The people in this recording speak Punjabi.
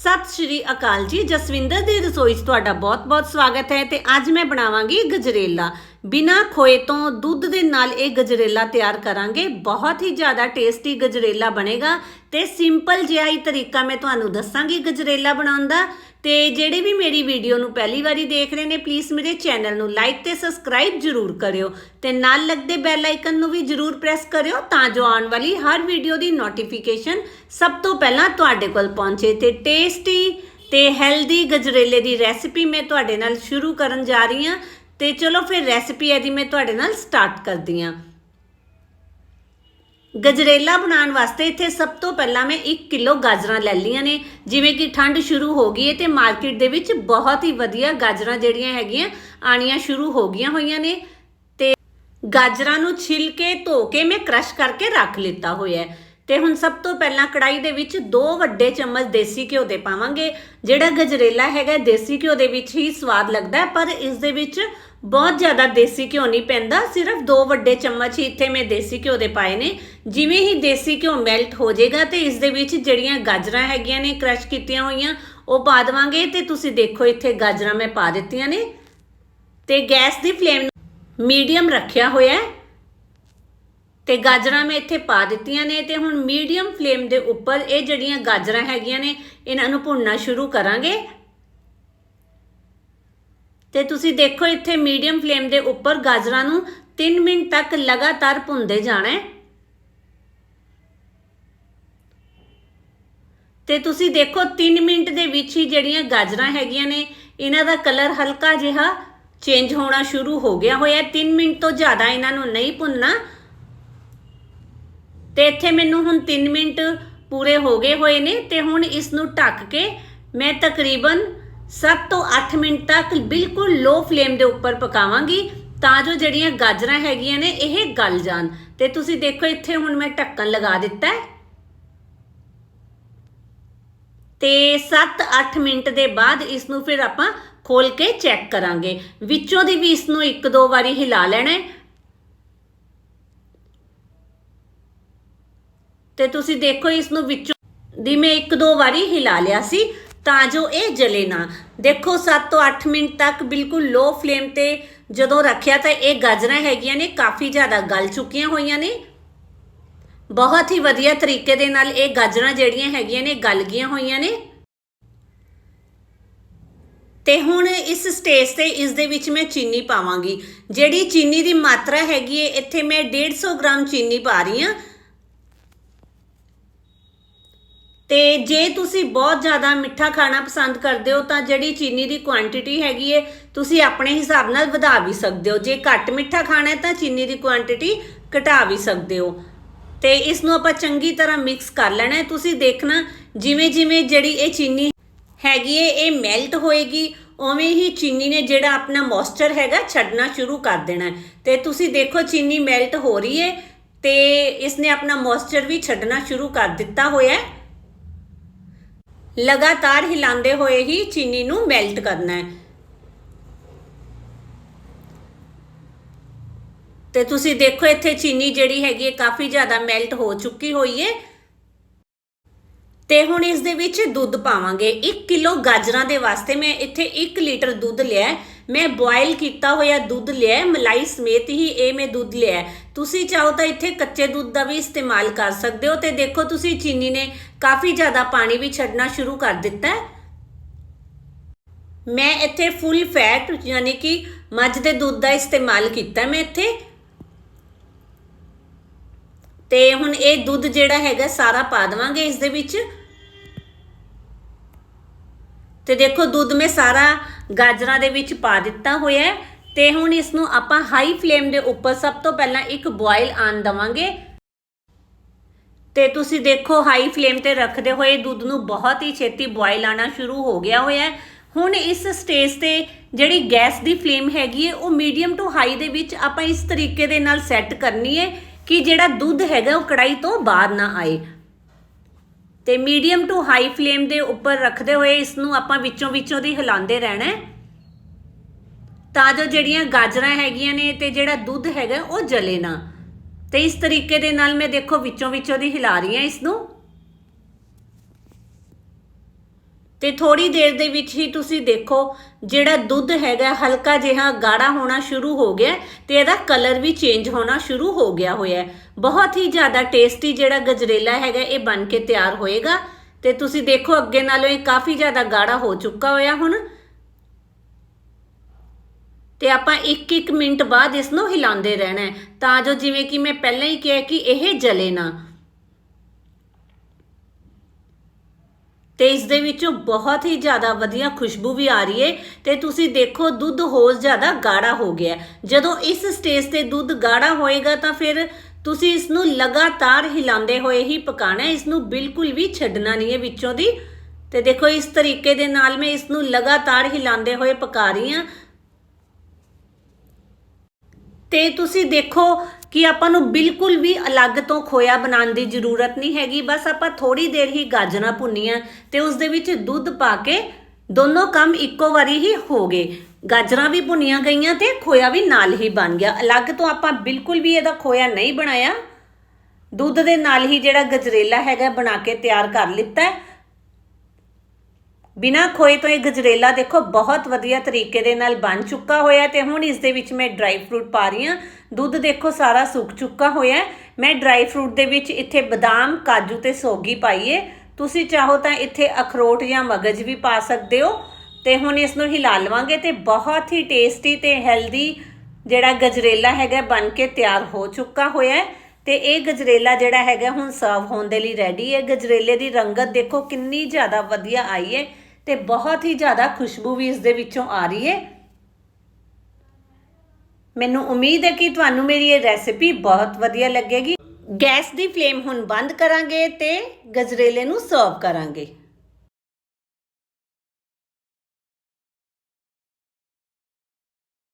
ਸਤਿ ਸ਼੍ਰੀ ਅਕਾਲ ਜੀ, ਜਸਵਿੰਦਰ ਦੀ ਰਸੋਈ 'ਚ ਤੁਹਾਡਾ ਬਹੁਤ-ਬਹੁਤ ਸਵਾਗਤ ਹੈ ਤੇ ਅੱਜ ਮੈਂ ਬਣਾਵਾਂਗੀ ਗਜਰੇਲਾ। ਬਿਨਾ ਖੋਏ ਤੋਂ ਦੁੱਧ ਦੇ ਨਾਲ ਇਹ ਗਜਰੇਲਾ ਤਿਆਰ ਕਰਾਂਗੇ। ਬਹੁਤ ਹੀ ਜ਼ਿਆਦਾ ਟੇਸਟੀ ਗਜਰੇਲਾ ਬਣੇਗਾ ਤੇ ਸਿੰਪਲ ਜਿਹਾ ਹੀ ਤਰੀਕਾ ਮੈਂ ਤੁਹਾਨੂੰ ਦੱਸਾਂਗੀ ਗਜਰੇਲਾ ਬਣਾਉਣ ਦਾ। ਤੇ ਜਿਹੜੇ ਵੀ ਮੇਰੀ ਵੀਡੀਓ ਨੂੰ ਪਹਿਲੀ ਵਾਰੀ ਦੇਖ ਰਹੇ ਨੇ ਪਲੀਜ਼ ਮੇਰੇ ਚੈਨਲ ਨੂੰ ਲਾਈਕ ਤੇ ਸਬਸਕ੍ਰਾਈਬ ਜਰੂਰ ਕਰਿਓ ਤੇ ਨਾਲ ਲੱਗਦੇ ਬੈਲ ਆਈਕਨ ਨੂੰ ਵੀ ਜਰੂਰ ਪ੍ਰੈਸ ਕਰਿਓ ਤਾਂ ਜੋ ਆਉਣ ਵਾਲੀ ਹਰ ਵੀਡੀਓ ਦੀ ਨੋਟੀਫਿਕੇਸ਼ਨ ਸਭ ਤੋਂ ਪਹਿਲਾਂ ਤੁਹਾਡੇ ਕੋਲ ਪਹੁੰਚੇ। ਤੇ ਟੇਸਟੀ ਤੇ ਹੈਲਦੀ ਗਜਰੇਲੇ ਦੀ ਰੈਸਿਪੀ ਮੈਂ ਤੁਹਾਡੇ ਨਾਲ ਸ਼ੁਰੂ ਕਰਨ ਜਾ ਰਹੀ ਹਾਂ। ਤੇ ਚਲੋ ਫਿਰ ਰੈਸਪੀ ਇਹਦੀ ਮੈਂ ਤੁਹਾਡੇ ਨਾਲ ਸਟਾਰਟ ਕਰਦੀ ਹਾਂ। ਗਜਰੇਲਾ ਬਣਾਉਣ ਵਾਸਤੇ ਇੱਥੇ ਸਭ ਤੋਂ ਪਹਿਲਾਂ ਮੈਂ 1 ਕਿਲੋ ਗਾਜਰਾਂ ਲੈ ਲਈਆਂ ਨੇ। ਜਿਵੇਂ ਕਿ ਠੰਡ ਸ਼ੁਰੂ ਹੋ ਗਈ ਹੈ ਤੇ ਮਾਰਕੀਟ ਦੇ ਵਿੱਚ ਬਹੁਤ ਹੀ ਵਧੀਆ ਗਾਜਰਾਂ ਜਿਹੜੀਆਂ ਹੈਗੀਆਂ ਆਣੀਆਂ ਸ਼ੁਰੂ ਹੋ ਗਈਆਂ ਹੋਈਆਂ ਨੇ। ਤੇ ਗਾਜਰਾਂ ਨੂੰ ਛਿਲ ਕੇ ਧੋ ਕੇ ਮੈਂ ਕ੍ਰਸ਼ ਕਰਕੇ ਰੱਖ ਲਿੱਤਾ ਹੋਇਆ ਹੈ। ਤੇ ਹੁਣ ਸਭ ਤੋਂ ਪਹਿਲਾਂ ਕੜਾਈ ਦੇ ਵਿੱਚ ਦੋ ਵੱਡੇ ਚਮਚ ਦੇਸੀ ਘਿਓ ਦੇ ਪਾਵਾਂਗੇ। ਜਿਹੜਾ ਗਜਰੇਲਾ ਹੈਗਾ, ਦੇਸੀ ਘਿਓ ਦੇ ਵਿੱਚ ਹੀ ਸਵਾਦ ਲੱਗਦਾ ਪਰ ਇਸ ਦੇ ਵਿੱਚ ਬਹੁਤ ਜ਼ਿਆਦਾ ਦੇਸੀ ਘਿਓ ਨਹੀਂ ਪੈਂਦਾ, ਸਿਰਫ ਦੋ ਵੱਡੇ ਚਮਚ ਹੀ ਇੱਥੇ ਮੈਂ ਦੇਸੀ ਘਿਓ ਦੇ ਪਾਏ ਨੇ। ਜਿਵੇਂ ਹੀ ਦੇਸੀ ਘਿਓ ਮੈਲਟ ਹੋ ਜਾਏਗਾ ਤੇ ਇਸ ਦੇ ਵਿੱਚ ਜਿਹੜੀਆਂ ਗਾਜਰਾਂ ਹੈਗੀਆਂ ਨੇ ਕ੍ਰਸ਼ ਕੀਤੀਆਂ ਹੋਈਆਂ, ਉਹ ਪਾ ਦੇਵਾਂਗੇ ਤੇ ਤੁਸੀਂ ਦੇਖੋ ਇੱਥੇ ਗਾਜਰਾਂ ਮੈਂ ਪਾ ਦਿੱਤੀਆਂ ਨੇ। ਤੇ ਗੈਸ ਦੀ ਫਲੇਮ ਮੀਡੀਅਮ ਰੱਖਿਆ ਹੋਇਆ ਹੈ। ਤੇ ਗਾਜਰਾਂ ਮੈਂ ਇੱਥੇ ਪਾ ਦਿੱਤੀਆਂ ਨੇ ਤੇ ਹੁਣ ਮੀਡੀਅਮ ਫਲੇਮ ਦੇ ਉੱਪਰ ਇਹ ਜਿਹੜੀਆਂ ਗਾਜਰਾਂ ਹੈਗੀਆਂ ਨੇ, ਇਹਨਾਂ ਨੂੰ ਭੁੰਨਣਾ ਸ਼ੁਰੂ ਕਰਾਂਗੇ। ਤੇ ਤੁਸੀਂ ਦੇਖੋ ਇੱਥੇ ਮੀਡੀਅਮ ਫਲੇਮ ਦੇ ਉੱਪਰ ਗਾਜਰਾਂ ਨੂੰ 3 ਮਿੰਟ ਤੱਕ ਲਗਾਤਾਰ ਭੁੰਨਦੇ ਜਾਣਾ ਹੈ। ਤੇ ਤੁਸੀਂ ਦੇਖੋ 3 ਮਿੰਟ ਦੇ ਵਿੱਚ ਹੀ ਜਿਹੜੀਆਂ ਗਾਜਰਾਂ ਹੈਗੀਆਂ ਨੇ, ਇਹਨਾਂ ਦਾ ਕਲਰ ਹਲਕਾ ਜਿਹਾ ਚੇਂਜ ਹੋਣਾ ਸ਼ੁਰੂ ਹੋ ਗਿਆ ਹੋਇਆ 3 ਮਿੰਟ ਤੋਂ ਜ਼ਿਆਦਾ ਇਹਨਾਂ ਨੂੰ ਨਹੀਂ ਭੁੰਨਣਾ। ਤੇ ਇੱਥੇ ਮੈਨੂੰ ਹੁਣ 3 ਮਿੰਟ ਪੂਰੇ ਹੋ ਗਏ ਹੋਏ ਨੇ ਤੇ ਹੁਣ ਇਸ ਨੂੰ ਢੱਕ ਕੇ ਮੈਂ ਤਕਰੀਬਨ 7 ਤੋਂ 8 ਮਿੰਟ ਤੱਕ ਬਿਲਕੁਲ ਲੋ ਫਲੇਮ ਦੇ ਉੱਪਰ ਪਕਾਵਾਂਗੀ, ਤਾਂ ਜੋ ਜਿਹੜੀਆਂ ਗਾਜਰਾਂ ਹੈਗੀਆਂ ਨੇ, ਇਹ ਗਲ ਜਾਣ। ਤੇ ਤੁਸੀਂ ਦੇਖੋ, ਇੱਥੇ ਹੁਣ ਮੈਂ ਢੱਕਣ ਲਗਾ ਦਿੱਤਾ ਹੈ। ਤੇ 7-8 ਮਿੰਟ ਦੇ ਬਾਅਦ ਇਸ ਨੂੰ ਫਿਰ ਆਪਾਂ ਖੋਲ ਕੇ ਚੈੱਕ ਕਰਾਂਗੇ। ਵਿੱਚੋਂ ਦੀ ਵੀ ਇਸ ਨੂੰ ਇੱਕ ਦੋ ਵਾਰੀ ਹਿਲਾ ਲੈਣਾ ਹੈ। ਤੇ ਤੁਸੀਂ ਦੇਖੋ ਇਸ ਨੂੰ ਵਿੱਚੋਂ ਦੀ ਮੈਂ ਇੱਕ ਦੋ ਵਾਰੀ ਹਿਲਾ ਲਿਆ ਸੀ। ਤਾਂ ਜੋ ਇਹ ਜਲੇ ਨਾ। ਦੇਖੋ 7 ਤੋਂ 8 ਮਿੰਟ ਤੱਕ ਬਿਲਕੁਲ ਲੋ ਫਲੇਮ ਤੇ ਜਦੋਂ ਰੱਖਿਆ ਤਾਂ ਇਹ ਗਾਜਰਾਂ ਹੈਗੀਆਂ ਨੇ, ਕਾਫੀ ਜ਼ਿਆਦਾ ਗਲ ਚੁੱਕੀਆਂ ਹੋਈਆਂ ਨੇ। ਬਹੁਤ ਹੀ ਵਧੀਆ ਤਰੀਕੇ ਦੇ ਨਾਲ ਇਹ ਗਾਜਰਾਂ ਜਿਹੜੀਆਂ ਹੈਗੀਆਂ ਨੇ, ਗਲ ਗਈਆਂ ਹੋਈਆਂ ਨੇ। ਤੇ ਹੁਣ ਇਸ ਸਟੇਜ ਤੇ ਇਸ ਦੇ ਵਿੱਚ ਮੈਂ ਚੀਨੀ ਪਾਵਾਂਗੀ। ਜਿਹੜੀ ਚੀਨੀ ਦੀ ਮਾਤਰਾ ਹੈਗੀ ਹੈ ਇੱਥੇ ਮੈਂ 150 ਗ੍ਰਾਮ ਚੀਨੀ ਪਾ ਰਹੀ ਹਾਂ ਤੇ ਜੇ ਤੁਸੀਂ ਬਹੁਤ ਜ਼ਿਆਦਾ ਮਿੱਠਾ ਖਾਣਾ ਪਸੰਦ ਕਰਦੇ ਹੋ, ਤਾਂ ਜਿਹੜੀ ਚੀਨੀ ਦੀ ਕੁਆਂਟੀਟੀ ਹੈਗੀ ਹੈ ਤੁਸੀਂ ਆਪਣੇ ਹਿਸਾਬ ਨਾਲ ਵਧਾ ਵੀ ਸਕਦੇ ਹੋ। ਜੇ ਘੱਟ ਮਿੱਠਾ ਖਾਣਾ ਹੈ, ਤਾਂ ਚੀਨੀ ਦੀ ਕੁਆਂਟੀਟੀ ਘਟਾ ਵੀ ਸਕਦੇ ਹੋ। ਤੇ ਇਸ ਨੂੰ ਆਪਾਂ ਚੰਗੀ ਤਰ੍ਹਾਂ ਮਿਕਸ ਕਰ ਲੈਣਾ ਹੈ। ਤੁਸੀਂ ਦੇਖਣਾ ਜਿਵੇਂ ਜਿਵੇਂ ਜਿਹੜੀ ਇਹ ਚੀਨੀ ਹੈਗੀ ਹੈ ਇਹ ਮੈਲਟ ਹੋਏਗੀ, ਉਵੇਂ ਹੀ ਚੀਨੀ ਨੇ ਜਿਹੜਾ ਆਪਣਾ ਮੋਇਸਚਰ ਹੈਗਾ, ਛੱਡਣਾ ਸ਼ੁਰੂ ਕਰ ਦੇਣਾ ਹੈ। ਤੇ ਤੁਸੀਂ ਦੇਖੋ, ਚੀਨੀ ਮੈਲਟ ਹੋ ਰਹੀ ਹੈ ਤੇ ਇਸ ਨੇ ਆਪਣਾ ਮੋਇਸਚਰ ਵੀ ਛੱਡਣਾ ਸ਼ੁਰੂ ਕਰ ਦਿੱਤਾ ਹੋਇਆ ਹੈ। ਲਗਾਤਾਰ ਹਿਲਾਉਂਦੇ ਹੋਏ ਹੀ ਚੀਨੀ ਨੂੰ ਮੈਲਟ ਕਰਨਾ ਹੈ। ਤੇ ਤੁਸੀਂ ਦੇਖੋ, ਇੱਥੇ ਚੀਨੀ ਜਿਹੜੀ ਹੈਗੀ ਹੈ, ਕਾਫੀ ਜ਼ਿਆਦਾ ਮੈਲਟ ਹੋ ਚੁੱਕੀ ਹੋਈ ਹੈ। ਤੇ ਹੁਣ ਇਸ ਦੇ ਵਿੱਚ ਦੁੱਧ ਪਾਵਾਂਗੇ। 1 ਕਿਲੋ ਗਾਜਰਾਂ ਦੇ ਵਾਸਤੇ ਮੈਂ ਇੱਥੇ 1 ਲੀਟਰ ਦੁੱਧ ਲਿਆ ਮੈਂ ਬੋਇਲ ਕੀਤਾ ਹੋਇਆ ਦੁੱਧ ਲਿਆ ਮਲਾਈ ਸਮੇਤ ਹੀ ਇਹ ਮੈਂ ਦੁੱਧ ਲਿਆ ਤੁਸੀਂ ਚਾਹੋ ਤਾਂ ਇੱਥੇ ਕੱਚੇ ਦੁੱਧ ਦਾ ਵੀ ਇਸਤੇਮਾਲ ਕਰ ਸਕਦੇ ਹੋ ਤੇ ਦੇਖੋ ਤੁਸੀਂ ਚੀਨੀ ਨੇ ਕਾਫੀ ਜ਼ਿਆਦਾ ਪਾਣੀ ਵੀ ਛੱਡਣਾ ਸ਼ੁਰੂ ਕਰ ਦਿੱਤਾ ਹੈ। ਮੈਂ ਇੱਥੇ ਫੁੱਲ ਫੈਟ ਯਾਨੀ ਕਿ ਮੱਝ ਦੇ ਦੁੱਧ ਦਾ ਇਸਤੇਮਾਲ ਕੀਤਾ ਮੈਂ ਇੱਥੇ। ਤੇ ਹੁਣ ਇਹ ਦੁੱਧ ਜਿਹੜਾ ਹੈਗਾ ਸਾਰਾ ਪਾ ਦਵਾਂਗੇ ਇਸ ਦੇ ਵਿੱਚ। ਤੇ ਦੇਖੋ ਦੁੱਧ ਮੈਂ ਸਾਰਾ ਗਾਜਰਾਂ ਦੇ ਵਿੱਚ ਪਾ ਦਿੱਤਾ ਹੋਇਆ ਹੈ। ਤੇ ਹੁਣ ਇਸ ਨੂੰ ਆਪਾਂ ਹਾਈ ਫਲੇਮ ਦੇ ਉੱਪਰ ਸਭ ਤੋਂ ਪਹਿਲਾਂ ਇੱਕ ਬੋਇਲ ਆਨ ਦਵਾਂਗੇ। ਤੇ ਤੁਸੀਂ ਦੇਖੋ ਹਾਈ ਫਲੇਮ ਤੇ ਰੱਖਦੇ ਹੋਏ ਦੁੱਧ ਨੂੰ ਬਹੁਤ ਹੀ ਛੇਤੀ ਬੋਇਲ ਆਣਾ ਸ਼ੁਰੂ ਹੋ ਗਿਆ ਹੋਇਆ ਹੈ। ਹੁਣ ਇਸ ਸਟੇਜ ਤੇ ਜਿਹੜੀ ਗੈਸ ਦੀ ਫਲੇਮ ਹੈਗੀ ਹੈ, ਉਹ ਮੀਡੀਅਮ ਟੂ ਹਾਈ ਦੇ ਵਿੱਚ ਆਪਾਂ ਇਸ ਤਰੀਕੇ ਦੇ ਨਾਲ ਸੈੱਟ ਕਰਨੀ ਹੈ ਕਿ ਜਿਹੜਾ ਦੁੱਧ ਹੈਗਾ, ਉਹ ਕੜਾਈ ਤੋਂ ਬਾਹਰ ਨਾ ਆਏ। ਤੇ ਮੀਡੀਅਮ ਟੂ ਹਾਈ ਫਲੇਮ ਦੇ ਉੱਪਰ ਰੱਖਦੇ ਹੋਏ ਇਸ ਨੂੰ ਆਪਾਂ ਵਿੱਚੋਂ ਵਿੱਚੋਂ ਦੀ ਹਿਲਾਉਂਦੇ ਰਹਿਣਾ ਹੈ। ਤਾਂ ਜੋ ਜਿਹੜੀਆਂ ਗਾਜਰਾਂ ਹੈਗੀਆਂ ਨੇ ਤੇ ਜਿਹੜਾ ਦੁੱਧ ਹੈਗਾ ਉਹ ਜਲੇ ਨਾ। ਤੇ ਇਸ ਤਰੀਕੇ ਦੇ ਨਾਲ ਮੈਂ ਦੇਖੋ ਵਿੱਚੋਂ ਵਿੱਚੋਂ ਦੀ ਹਿਲਾ ਰਹੀ ਹਾਂ ਇਸ ਨੂੰ ਤੇ ਥੋੜੀ ਦੇਰ ਦੇ ਵਿੱਚ ਹੀ ਤੁਸੀਂ ਦੇਖੋ ਜਿਹੜਾ ਦੁੱਧ ਹੈਗਾ, ਹਲਕਾ ਜਿਹਾ ਗਾੜਾ ਹੋਣਾ ਸ਼ੁਰੂ ਹੋ ਗਿਆ ਤੇ ਇਹਦਾ ਕਲਰ ਵੀ ਚੇਂਜ ਹੋਣਾ ਸ਼ੁਰੂ ਹੋ ਗਿਆ ਹੋਇਆ ਬਹੁਤ ਹੀ ਜ਼ਿਆਦਾ ਟੇਸਟੀ ਜਿਹੜਾ ਗਜਰੇਲਾ ਹੈਗਾ ਇਹ ਬਣ ਕੇ ਤਿਆਰ ਹੋਏਗਾ। ਤੇ ਤੁਸੀਂ ਦੇਖੋ ਅੱਗੇ ਨਾਲੋਂ ਇਹ ਕਾਫੀ ਜ਼ਿਆਦਾ ਗਾੜਾ ਹੋ ਚੁੱਕਾ ਹੋਇਆ ਹੁਣ। ਤੇ ਆਪਾਂ 1-1 ਮਿੰਟ ਬਾਅਦ ਇਸ ਨੂੰ ਹਿਲਾਉਂਦੇ ਰਹਿਣਾ ਹੈ। ਤਾਂ ਜੋ ਜਿਵੇਂ ਕਿ ਮੈਂ ਪਹਿਲਾਂ ਹੀ ਕਿਹਾ ਕਿ ਇਹ ਜਲੇ ਨਾ। ਤੇ ਇਸ ਦੇ ਵਿੱਚੋਂ ਬਹੁਤ ਹੀ ਜ਼ਿਆਦਾ ਵਧੀਆ ਖੁਸ਼ਬੂ ਵੀ ਆ ਰਹੀ ਹੈ ਤੇ ਤੁਸੀਂ ਦੇਖੋ, ਦੁੱਧ ਹੋਰ ਜ਼ਿਆਦਾ ਗਾੜਾ ਹੋ ਗਿਆ ਜਦੋਂ ਇਸ ਸਟੇਜ ਤੇ ਦੁੱਧ ਗਾੜਾ ਹੋਏਗਾ ਤਾਂ ਫਿਰ ਤੁਸੀਂ ਇਸ ਨੂੰ ਲਗਾਤਾਰ ਹਿਲਾਉਂਦੇ ਹੋਏ ਹੀ ਪਕਾਣਾ ਹੈ। ਇਸ ਨੂੰ ਬਿਲਕੁਲ ਵੀ ਛੱਡਣਾ ਨਹੀਂ ਹੈ ਵਿੱਚੋਂ ਦੀ। ਤੇ ਦੇਖੋ, ਇਸ ਤਰੀਕੇ ਦੇ ਨਾਲ ਮੈਂ ਇਸ ਨੂੰ ਲਗਾਤਾਰ ਹਿਲਾਉਂਦੇ ਹੋਏ ਪਕਾ ਰਹੀ ਹਾਂ। ਤੇ ਤੁਸੀਂ ਦੇਖੋ ਕਿ ਆਪਾਂ ਨੂੰ ਬਿਲਕੁਲ ਵੀ ਅਲੱਗ ਤੋਂ ਖੋਇਆ ਬਣਾਉਣ ਦੀ ਜ਼ਰੂਰਤ ਨਹੀਂ ਹੈਗੀ। ਬਸ ਆਪਾਂ ਥੋੜੀ ਦੇਰ ਹੀ ਗਾਜਰਾਂ ਭੁੰਨੀਆਂ ਤੇ ਉਸ ਦੇ ਵਿੱਚ ਦੁੱਧ ਪਾ ਕੇ ਦੋਨੋਂ ਕੰਮ ਇੱਕੋ ਵਾਰੀ ਹੀ ਹੋ ਗਏ। ਗਾਜਰਾਂ ਵੀ ਭੁੰਨੀਆਂ ਗਈਆਂ ਤੇ ਖੋਇਆ ਵੀ ਨਾਲ ਹੀ ਬਣ ਗਿਆ। ਅਲੱਗ ਤੋਂ ਆਪਾਂ ਬਿਲਕੁਲ ਵੀ ਇਹਦਾ ਖੋਇਆ ਨਹੀਂ ਬਣਾਇਆ। ਦੁੱਧ ਦੇ ਨਾਲ ਹੀ ਜਿਹੜਾ ਗਜਰੇਲਾ ਹੈਗਾ ਬਣਾ ਕੇ ਤਿਆਰ ਕਰ ਲਿੱਤਾ ਹੈ। ਬਿਨਾ ਖੋਏ ਤੋਂ ਇਹ ਗਜਰੇਲਾ ਦੇਖੋ ਬਹੁਤ ਵਧੀਆ ਤਰੀਕੇ ਦੇ ਨਾਲ ਬਣ ਚੁੱਕਾ ਹੋਇਆ ਹੈ ਤੇ ਹੁਣ ਇਸ ਦੇ ਵਿੱਚ ਮੈਂ ਡਰਾਈ ਫਰੂਟ ਪਾ ਰਹੀ ਹਾਂ। ਦੁੱਧ ਦੇਖੋ ਸਾਰਾ ਸੁੱਕ ਚੁੱਕਾ ਹੋਇਆ ਮੈਂ ਡਰਾਈ ਫਰੂਟ ਦੇ ਵਿੱਚ ਇੱਥੇ ਬਦਾਮ, ਕਾਜੂ ਤੇ ਸੋਗੀ ਪਾਈਏ ਤੁਸੀਂ ਚਾਹੋ ਤਾਂ ਇੱਥੇ ਅਖਰੋਟ ਜਾਂ ਮਗਜ ਵੀ ਪਾ ਸਕਦੇ ਹੋ। ਤੇ ਹੁਣ ਇਸ ਨੂੰ ਹਿਲਾ ਲਵਾਂਗੇ ਤੇ ਬਹੁਤ ਹੀ ਟੇਸਟੀ ਤੇ ਹੈਲਦੀ ਜਿਹੜਾ ਗਜਰੇਲਾ ਹੈਗਾ ਬਣ ਕੇ ਤਿਆਰ ਹੋ ਚੁੱਕਾ ਹੋਇਆ ਹੈ। ਤੇ ਇਹ ਗਜਰੇਲਾ ਜਿਹੜਾ ਹੈਗਾ ਹੁਣ ਸਰਵ ਹੋਣ ਦੇ ਲਈ ਰੈਡੀ ਹੈ। ਗਜਰੇਲੇ ਦੀ ਰੰਗਤ ਦੇਖੋ ਕਿੰਨੀ ਜ਼ਿਆਦਾ ਵਧੀਆ ਆਈ ਹੈ। ਤੇ ਬਹੁਤ ਹੀ ਜ਼ਿਆਦਾ ਖੁਸ਼ਬੂ ਵੀ ਇਸ ਦੇ ਵਿੱਚੋਂ ਆ ਰਹੀ ਹੈ। ਮੈਨੂੰ ਉਮੀਦ ਹੈ ਕਿ ਤੁਹਾਨੂੰ ਮੇਰੀ ਇਹ ਰੈਸਿਪੀ ਬਹੁਤ ਵਧੀਆ ਲੱਗੇਗੀ। ਗੈਸ ਦੀ ਫਲੇਮ ਹੁਣ ਬੰਦ ਕਰਾਂਗੇ ਤੇ ਗਜਰੇਲੇ ਨੂੰ ਸਰਵ ਕਰਾਂਗੇ।